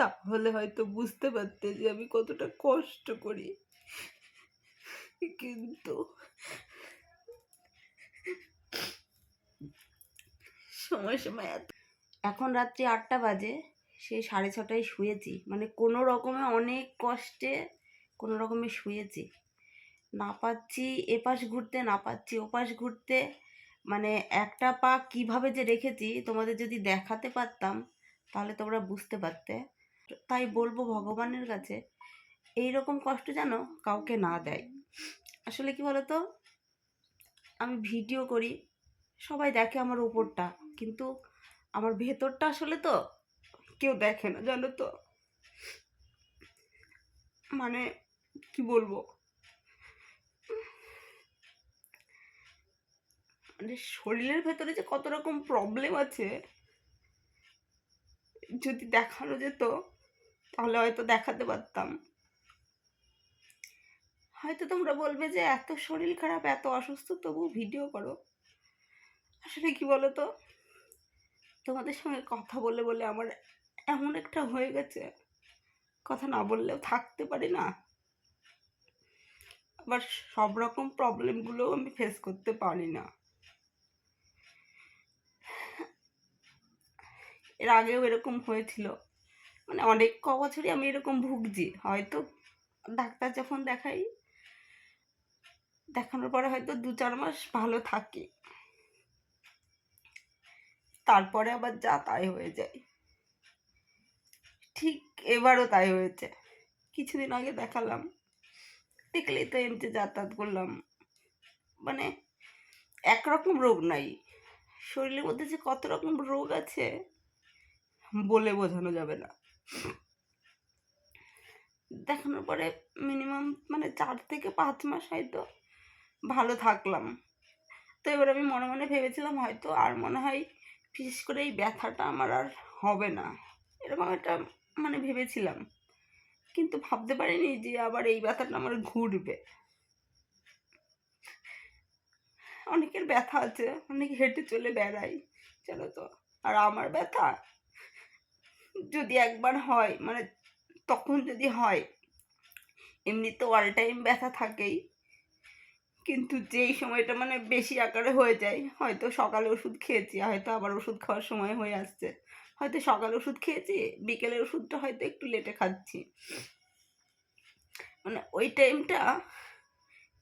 তাহলে হয়তো বুঝতে পারতে যে আমি কতটা কষ্ট করি। কিন্তু সময় সময় এত। এখন রাত্রি আটটা বাজে, সে সাড়ে ছটায় শুয়েছি। মানে কোনো রকমে অনেক কষ্টে কোনো রকমে শুয়েছি। না পাচ্ছি এপাশ ঘুরতে, না পাচ্ছি ওপাশ ঘুরতে। মানে একটা পা কীভাবে যে রেখেছি, তোমাদের যদি দেখাতে পারতাম, তাহলে তোমরা বুঝতে পারতে। তাই বলব ভগবানের কাছে এই রকম কষ্ট যেন কাউকে না দেয়। আসলে কি বলতো? আমি ভিডিও করি, সবাই দেখে আমার উপরটা, কিন্তু আমার ভেতরটা আসলে তো কেউ দেখে না, জানো তো? মানে কি বলব? মানে শরীরের ভেতরে যে কত রকম প্রবলেম আছে, যদি দেখানো যেত তাহলে হয়তো দেখাতে পারতাম। হয়তো তোমরা বলবে যে, এত শরীর খারাপ, এত অসুস্থ তবু ভিডিও করো। আসলে কি বলো তো তোমাদের সঙ্গে কথা বলে বলে আমার এমন একটা হয়ে গেছে। কথা না বললেও থাকতে পারি না। আবার সব রকম প্রবলেমগুলোও আমি ফেস করতে পারি না। এর আগেও এরকম হয়েছিল। মানে অনেক ক বছরই আমি এরকম ভুগছি। হয়তো ডাক্তার যখন দেখাই, দেখানোর পরে হয়তো দু চার মাস ভালো থাকি। তারপরে আবার যা তাই হয়ে যায়। ঠিক এবারও তাই হয়েছে। কিছুদিন আগে দেখালাম। দেখলেই তো এমনি যাতায়াত করলাম। মানে একরকম রোগ নাই। শরীরের মধ্যে যে কত রকম রোগ আছে বলে বোঝানো যাবে না। দেখানোর পরে মিনিমাম মানে চার থেকে পাঁচ মাস হয়তো ভালো থাকলাম। তো এবার আমি মনে মনে ভেবেছিলাম হয়তো আর মনে হয় বিশেষ করে এই ব্যথাটা আমার আর হবে না। এরকম একটা মানে ভেবেছিলাম। কিন্তু ভাবতে পারিনি যে আবার এই ব্যথাটা আমার ঘুরবে। অনেকের ব্যথা আছে, অনেকে হেঁটে চলে বেড়ায় জানো তো? আর আমার ব্যথা যদি একবার হয় মানে তখন যদি হয় এমনি তো অল টাইম ব্যথা থাকেই। কিন্তু যেই সময়টা মানে বেশি আকারে হয়ে যায়, হয়তো সকালে ওষুধ খেয়েছি, হয়তো আবার ওষুধ খাওয়ার সময় হয়ে আসছে। হয়তো সকালে ওষুধ খেয়েছি বিকেলের ওষুধটা হয়তো একটু লেটে খাচ্ছি। মানে ওই টাইমটা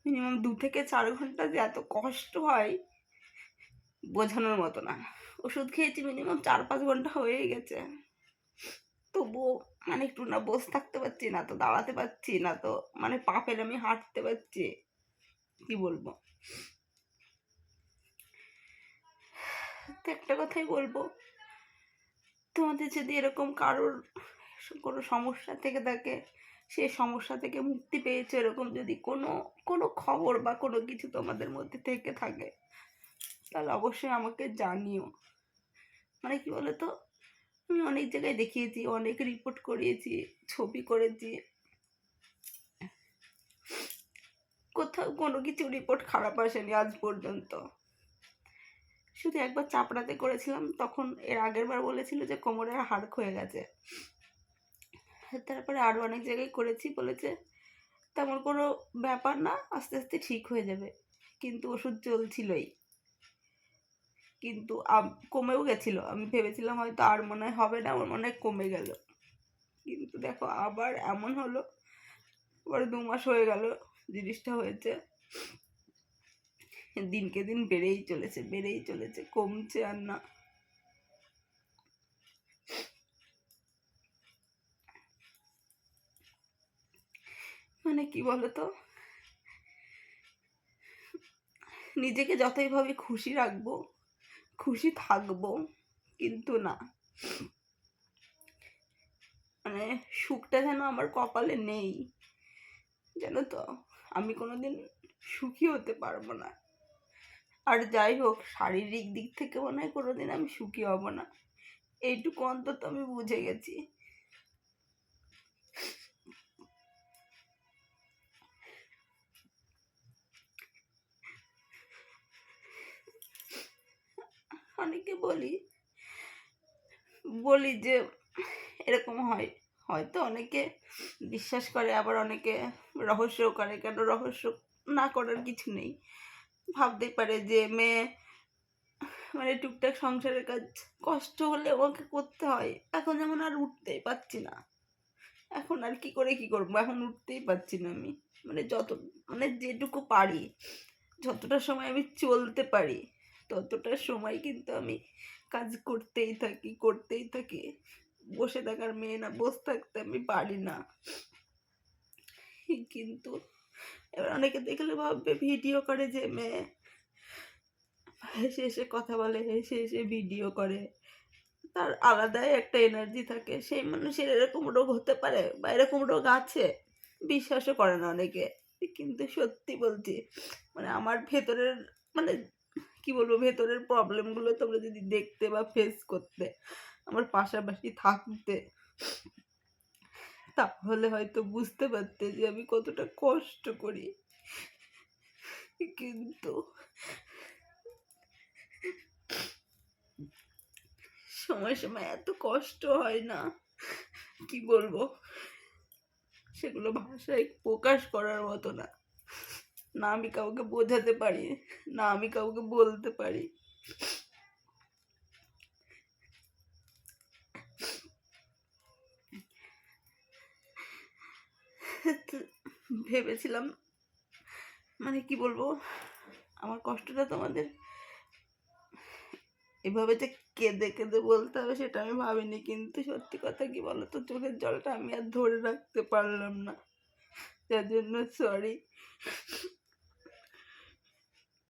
মিনিমাম দু থেকে চার ঘণ্টা যে এত কষ্ট হয়, বোঝানোর মতো না। ওষুধ খেয়েছি মিনিমাম চার পাঁচ ঘণ্টা হয়েই গেছে। তবুও মানে একটু না বসে থাকতে পারছি, না তো দাঁড়াতে পারছি, না তো মানে পা ফেলে আমি হাঁটতে পারছি। কি বলব? তো একটা কথাই বলব, তোমাদের যদি এরকম কারোর কোনো সমস্যা থেকে থাকে, সে সমস্যা থেকে মুক্তি পেয়েছ এরকম যদি কোনো কোনো খবর বা কোনো কিছু তোমাদের মধ্যে থেকে থাকে, তাহলে অবশ্যই আমাকে জানিও। মানে কি বলতো? আমি অনেক জায়গায় দেখিয়েছি, অনেক রিপোর্ট করিয়েছি, ছবি করেছি। কোথাও কোনো কিছু রিপোর্ট খারাপ আসেনি আজ পর্যন্ত। শুধু একবার চাপড়াতে করেছিলাম, তখন এর আগের বার বলেছিল যে কোমরের হাড় ক্ষয়ে গেছে। তারপরে আরও অনেক জায়গায় করেছি, বলেছে, তেমন কোনো ব্যাপার না, আস্তে আস্তে ঠিক হয়ে যাবে। কিন্তু ওষুধ চলছিলই। কিন্তু কমেও গেছিল। আমি ভেবেছিলাম হয়তো আর মনে হয় হবে না, আমার মনে হয় কমে গেল। কিন্তু দেখো, আবার এমন হলো, আবার দু মাস হয়ে গেল জিনিসটা হয়েছে। দিনকে দিন বেড়েই চলেছে বেড়েই চলেছে, কমছে আর না। মানে কি বলতো? নিজেকে যতই ভাবে খুশি রাখব। খুশি থাকব, কিন্তু না। মানে সুখটা যেন আমার কপালে নেই যেন তো? আমি কোনোদিন সুখী হতে পারব না। আর যাই হোক, শারীরিক দিক থেকে মনে হয় কোনোদিন আমি সুখী হব না। এইটুকু অন্তত আমি বুঝে গেছি। অনেকে বলি বলি যে এরকম হয়। হয়তো অনেকে বিশ্বাস করে, আবার অনেকে রহস্যও করে। কেন রহস্য না করার কিছু নেই। ভাবতেই পারে যে মেয়ে মানে টুকটাক সংসারের কাজ, কষ্ট হলে ওকে করতে হয়। এখন যেমন আর উঠতেই পারছি না। এখন আর কি করে কি করব? এখন উঠতেই পারছি না আমি। মানে যত মানে যেটুকু পারি, যতটা সময় আমি চলতে পারি ততটা সময় কিন্তু আমি কাজ করতেই থাকি করতেই থাকি। বসে থাকার মেয়ে না, বসে থাকতে আমি পারি না। কিন্তু এবার অনেকে দেখলে ভাববে ভিডিও করে যে মেয়ে। হেসে হেসে কথা বলে, হেসে হেসে ভিডিও করে। তার আলাদাই একটা এনার্জি থাকে। সেই মানুষের এরকম রোগ হতে পারে বা এরকম রোগ আছে, বিশ্বাসও করে না অনেকে। কিন্তু সত্যি বলছি মানে আমার ভেতরের মানে কি বলব, ভেতরের প্রবলেমগুলো তোমরা যদি দেখতে বা ফেস করতে, আমার পাশাপাশি থাকতে, তাহলে হয়তো বুঝতে পারতে যে আমি কতটা কষ্ট করি। কিন্তু সময় সময় এত কষ্ট হয় না, কি বলব? সেগুলো ভাষায় প্রকাশ করার মতো না। না আমি কাউকে বোঝাতে পারি, না আমি কাউকে বলতে পারি। ভেবেছিলাম মানে কি বলব, আমার কষ্টটা তোমাদের এভাবে যে কেঁদে কেঁদে বলতে হবে সেটা আমি ভাবিনি, কিন্তু সত্যি কথা কি বলো তো চোখের জলটা আমি আর ধরে রাখতে পারলাম না। যার জন্য সরি